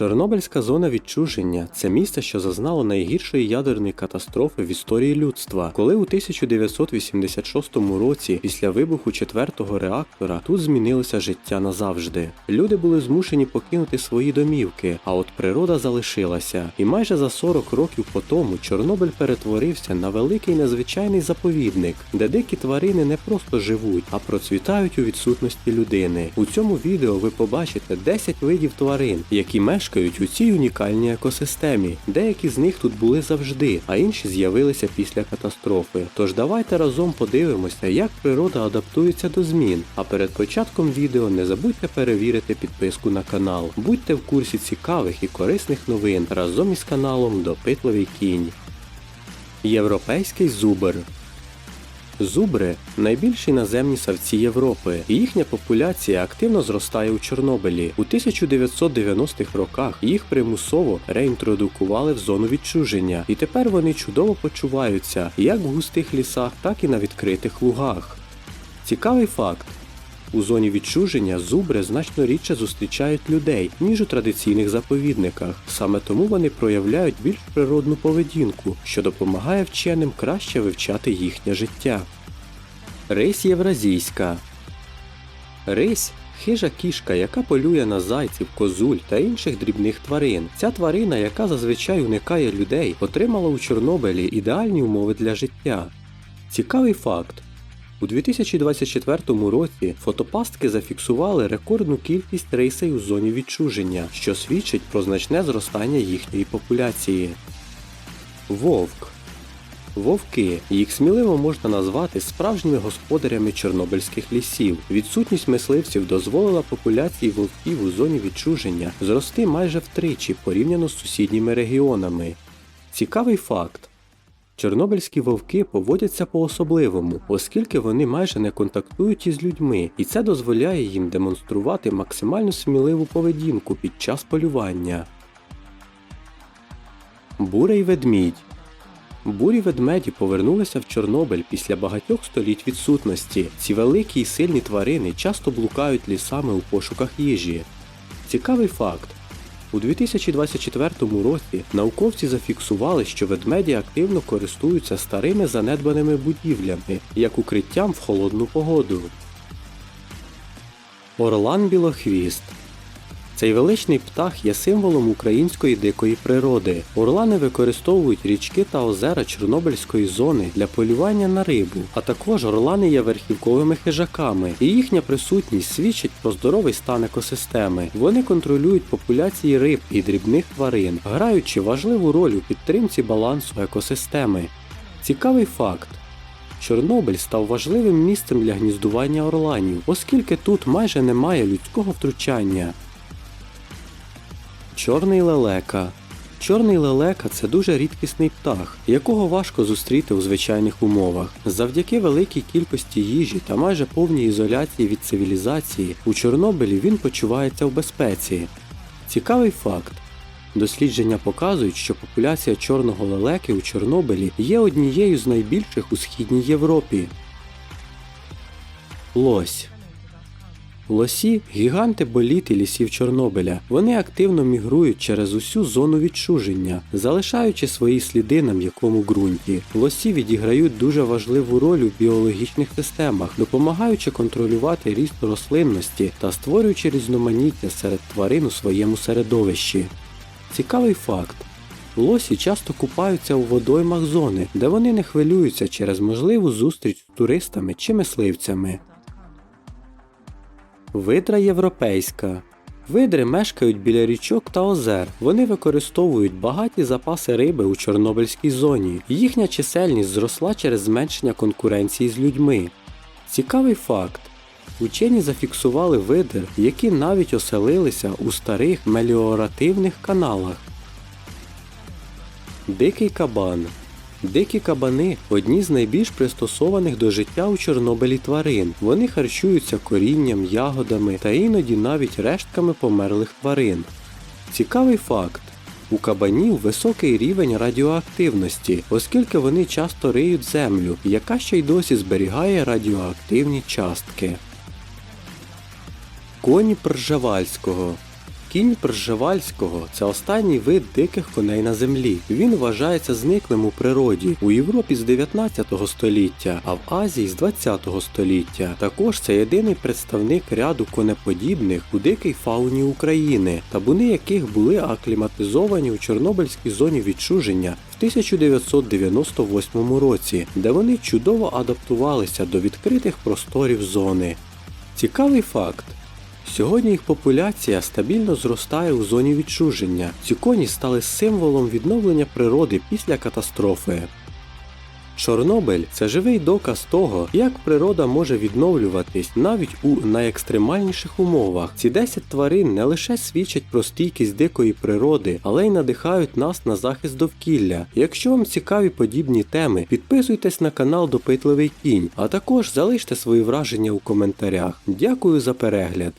Чорнобильська зона відчуження це місце, що зазнало найгіршої ядерної катастрофи в історії людства, коли у 1986 році, після вибуху четвертого реактора, тут змінилося життя назавжди. Люди були змушені покинути свої домівки, а от природа залишилася. І майже за 40 років по тому Чорнобиль перетворився на великий незвичайний заповідник, де дикі тварини не просто живуть, а процвітають у відсутності людини. У цьому відео ви побачите 10 видів тварин, які мешкають у цій унікальній екосистемі. Деякі з них тут були завжди, а інші з'явилися після катастрофи. Тож давайте разом подивимося, як природа адаптується до змін. А перед початком відео не забудьте перевірити підписку на канал. Будьте в курсі цікавих і корисних новин разом із каналом Допитливий кінь. Європейський зубр Зубри найбільші наземні савці Європи, і їхня популяція активно зростає у Чорнобилі. У 1990-х роках їх примусово реінтродукували в зону відчуження, і тепер вони чудово почуваються як в густих лісах, так і на відкритих лугах. Цікавий факт. У зоні відчуження зубри значно рідше зустрічають людей, ніж у традиційних заповідниках. Саме тому вони проявляють більш природну поведінку, що допомагає вченим краще вивчати їхнє життя. Рись євразійська Рись хижа кішка, яка полює на зайців, козуль та інших дрібних тварин. Ця тварина, яка зазвичай уникає людей, отримала у Чорнобилі ідеальні умови для життя. Цікавий факт. У 2024 році фотопастки зафіксували рекордну кількість рейсей у зоні відчуження, що свідчить про значне зростання їхньої популяції. Вовк Вовки їх сміливо можна назвати справжніми господарями чорнобильських лісів. Відсутність мисливців дозволила популяції вовків у зоні відчуження зрости майже втричі порівняно з сусідніми регіонами. Цікавий факт. Чорнобильські вовки поводяться по-особливому, оскільки вони майже не контактують із людьми, і це дозволяє їм демонструвати максимально сміливу поведінку під час полювання. Бурий ведмідь Бурі ведмеді повернулися в Чорнобиль після багатьох століть відсутності. Ці великі і сильні тварини часто блукають лісами у пошуках їжі. Цікавий факт. У 2024 році науковці зафіксували, що ведмеді активно користуються старими занедбаними будівлями як укриттям в холодну погоду. Орлан білохвіст цей величний птах є символом української дикої природи. Орлани використовують річки та озера Чорнобильської зони для полювання на рибу, а також орлани є верхівковими хижаками, і їхня присутність свідчить про здоровий стан екосистеми. Вони контролюють популяції риб і дрібних тварин, граючи важливу роль у підтримці балансу екосистеми. Цікавий факт. Чорнобиль став важливим місцем для гніздування орланів, оскільки тут майже немає людського втручання. Чорний лелека. Чорний лелека це дуже рідкісний птах, якого важко зустріти у звичайних умовах. Завдяки великій кількості їжі та майже повній ізоляції від цивілізації у Чорнобилі він почувається в безпеці. Цікавий факт. Дослідження показують, що популяція чорного лелеки у Чорнобилі є однією з найбільших у Східній Європі. Лось Лосі гіганти боліт і лісів Чорнобиля. Вони активно мігрують через усю зону відчуження, залишаючи свої сліди на м'якому ґрунті. Лосі відіграють дуже важливу роль у біологічних системах, допомагаючи контролювати ріст рослинності та створюючи різноманіття серед тварин у своєму середовищі. Цікавий факт. Лосі часто купаються у водоймах зони, де вони не хвилюються через можливу зустріч з туристами чи мисливцями. Видра європейська. Видри мешкають біля річок та озер. Вони використовують багаті запаси риби у Чорнобильській зоні. Їхня чисельність зросла через зменшення конкуренції з людьми. Цікавий факт. Учені зафіксували видр, які навіть оселилися у старих меліоративних каналах. Дикий кабан Дикі кабани одні з найбільш пристосованих до життя у Чорнобилі тварин. Вони харчуються корінням, ягодами та іноді навіть рештками померлих тварин. Цікавий факт. У кабанів високий рівень радіоактивності, оскільки вони часто риють землю, яка ще й досі зберігає радіоактивні частки. Коні Пржевальського Кінь Пржевальського це останній вид диких коней на землі. Він вважається зниклим у природі у Європі з 19 століття, а в Азії з 20 століття. Також це єдиний представник ряду конеподібних у дикій фауні України, табуни яких були акліматизовані у Чорнобильській зоні відчуження в 1998 році, де вони чудово адаптувалися до відкритих просторів зони. Цікавий факт. Сьогодні їх популяція стабільно зростає у зоні відчуження. Ці коні стали символом відновлення природи після катастрофи. Чорнобиль це живий доказ того, як природа може відновлюватись навіть у найекстремальніших умовах. Ці 10 тварин не лише свідчать про стійкість дикої природи, але й надихають нас на захист довкілля. Якщо вам цікаві подібні теми, підписуйтесь на канал Допитливий Кінь, а також залиште свої враження у коментарях. Дякую за перегляд.